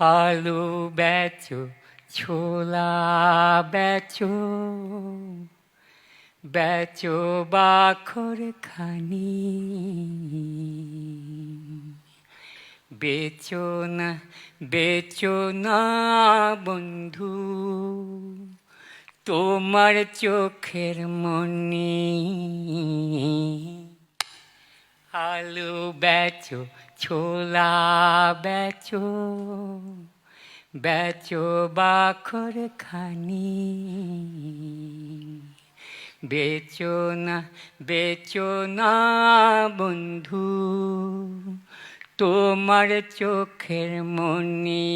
আলু বেচো ছোলা বেচো বেচো বাখর খানি বেচো না বেচো না বন্ধু তোমার চোখের মনি। আলু বেচো, ছোলা বেচো বেচো বাখর খানি। বেচো না বেচো না বন্ধু, তোমার চোখের মনি।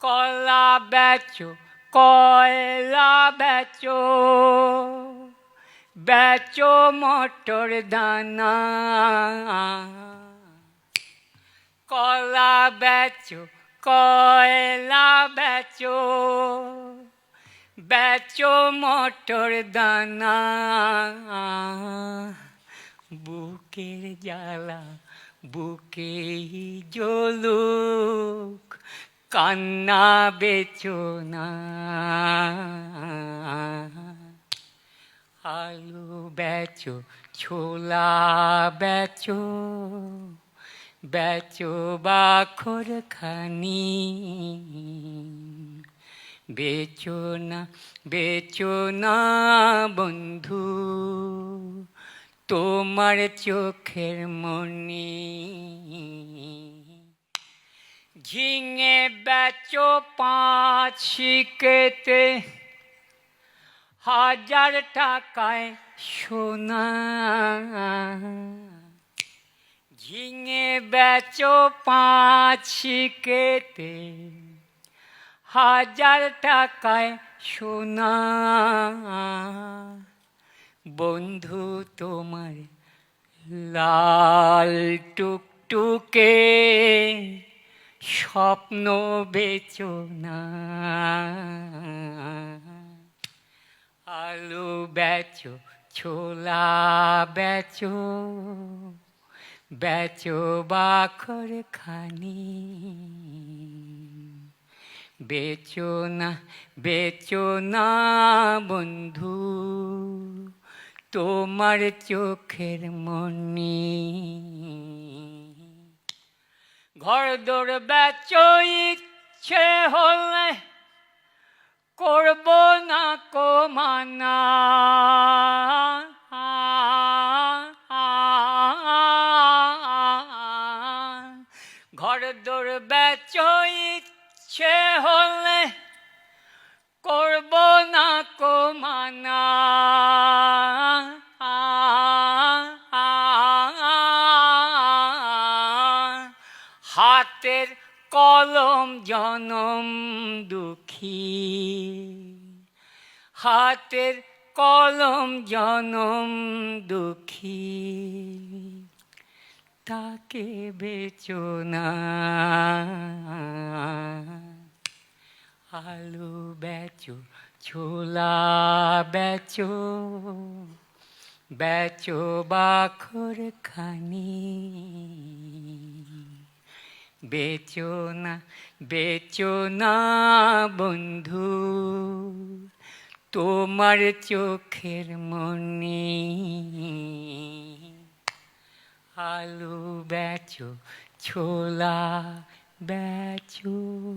কলা বেচো, কয়লা বেচো। বেচো মটর দানা। কলা বেচো, কয়লা বেচো। বেচো মটর দানা। বুকের জ্বালা বুকে জলুক কান্না বেচো না আলু বেচো, ছোলা বেচো বেচো বাখর খানি বেচো না বেচো না বন্ধু, তোমার চোখের মনি। ঝিঙে বেচো পাঁচ শিকেতে হাজার টাকায় সোনা ঝিঙে বেচো পাঁচ শিকেতে হাজার টাকায় সোনা বন্ধু তোমার লাল টুকটুকে স্বপ্ন বেচো না আলু বেচো, ছোলা বেচো বেচো বাখর খানি। বেচো না বেচো না বন্ধু, তোমার চোখের মনি। ঘর দৌড় বেচো ইচ্ছে হলে করব না কো ঘর দৌড় বেচো ইচ্ছে হলে হাতের কলম জনম দুঃখী। হাতের কলম জনম দুঃখী। তাকে বেচো না। আলু বেচো, ছোলা বেচো বেচো বাখর খানি। বেচো না বেচো না বন্ধু। তোমার চোখের মনি আলু বেচো ছোলা বেচো।